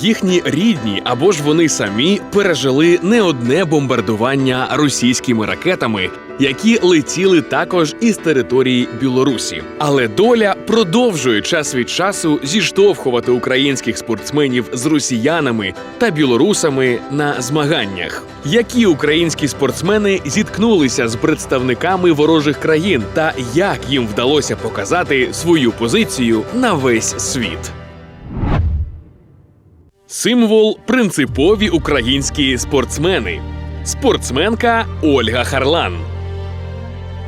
їхні рідні або ж вони самі пережили не одне бомбардування російськими ракетами, які летіли також із території Білорусі. Але доля продовжує час від часу зіштовхувати українських спортсменів з росіянами та білорусами на змаганнях. Які українські спортсмени зіткнулися з представниками ворожих країн, та як їм вдалося показати свою позицію на весь світ? Символ принципові українські спортсмени. Спортсменка Ольга Харлан.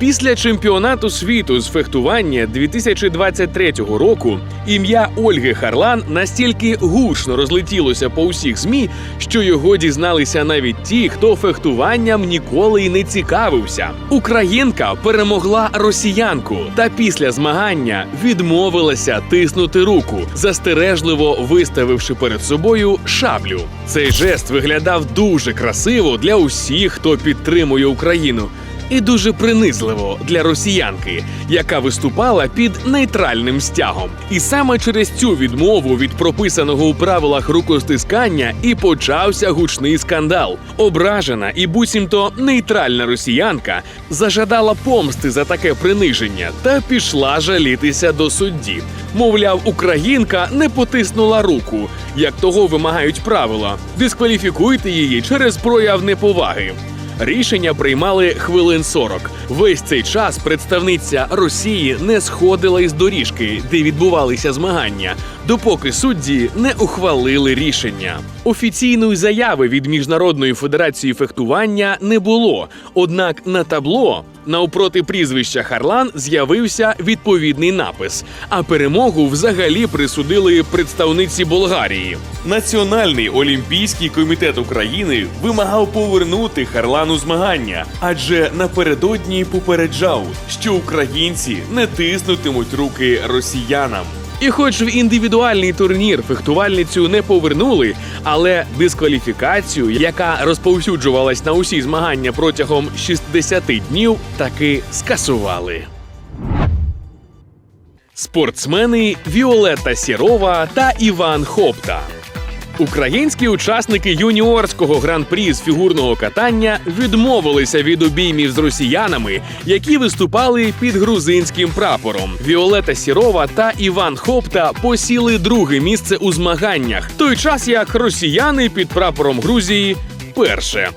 Після чемпіонату світу з фехтування 2023 року ім'я Ольги Харлан настільки гучно розлетілося по усіх змі, що його дізналися навіть ті, хто фехтуванням ніколи й не цікавився. Українка перемогла росіянку та після змагання відмовилася тиснути руку, застережливо виставивши перед собою шаблю. Цей жест виглядав дуже красиво для усіх, хто підтримує Україну і дуже принизливо для росіянки, яка виступала під нейтральним стягом. І саме через цю відмову від прописаного у правилах рукостискання і почався гучний скандал. Ображена і буцімто нейтральна росіянка зажадала помсти за таке приниження та пішла жалітися до судді. Мовляв, українка не потиснула руку, як того вимагають правила. Дискваліфікуйте її через прояв неповаги. Рішення приймали хвилин 40. Весь цей час представниця Росії не сходила із доріжки, де відбувалися змагання, допоки судді не ухвалили рішення. Офіційної заяви від міжнародної федерації фехтування не було. Однак на табло навпроти прізвища Харлан з'явився відповідний напис. А перемогу взагалі присудили представниці Болгарії. Національний олімпійський комітет України вимагав повернути Харлану змагання, адже напередодні попереджав, що українці не тиснутимуть руки росіянам. І хоч в індивідуальний турнір фехтувальницю не повернули, але дискваліфікацію, яка розповсюджувалась на усі змагання протягом 60 днів, таки скасували. Спортсмени Віолетта Сірова та Іван Хопта. Українські учасники юніорського гран-прі з фігурного катання відмовилися від обіймів з росіянами, які виступали під грузинським прапором. Віолета Сірова та Іван Хопта посіли друге місце у змаганнях, той час як росіяни під прапором Грузії перше.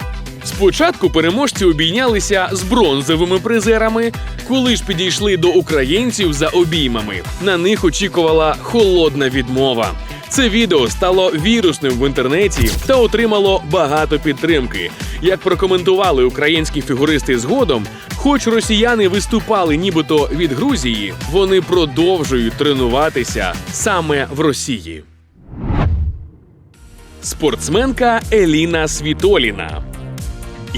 Спочатку переможці обійнялися з бронзовими призерами, коли ж підійшли до українців за обіймами. На них очікувала холодна відмова. Це відео стало вірусним в інтернеті та отримало багато підтримки. Як прокоментували українські фігуристи згодом, хоч росіяни виступали нібито від Грузії, вони продовжують тренуватися саме в Росії. Спортсменка Еліна Світоліна.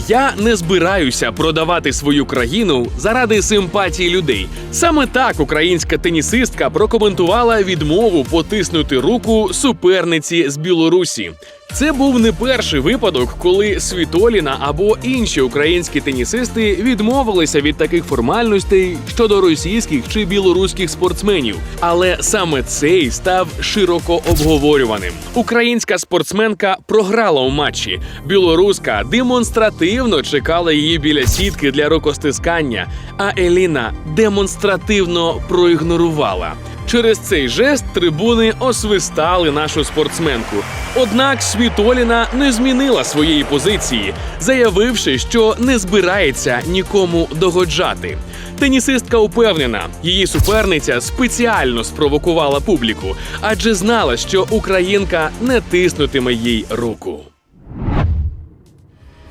Я не збираюся продавати свою країну заради симпатії людей. Саме так українська тенісистка прокоментувала відмову потиснути руку суперниці з Білорусі. Це був не перший випадок, коли Світоліна або інші українські тенісисти відмовилися від таких формальностей щодо російських чи білоруських спортсменів. Але саме цей став широко обговорюваним. Українська спортсменка програла у матчі. Білоруска демонстративно чекала її біля сітки для рукостискання, а Еліна демонстративно проігнорувала. Через цей жест трибуни освистали нашу спортсменку. Однак Світоліна не змінила своєї позиції, заявивши, що не збирається нікому догоджати. Тенісистка упевнена, її суперниця спеціально спровокувала публіку, адже знала, що українка не тиснутиме їй руку.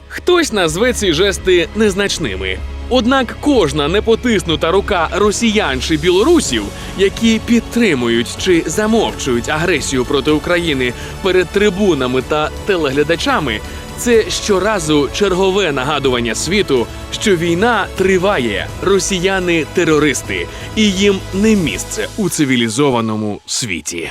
Хтось назве ці жести незначними. Однак кожна непотиснута рука росіян чи білорусів, які підтримують чи замовчують агресію проти України перед трибунами та телеглядачами, це щоразу чергове нагадування світу, що війна триває, росіяни терористи, і їм не місце у цивілізованому світі.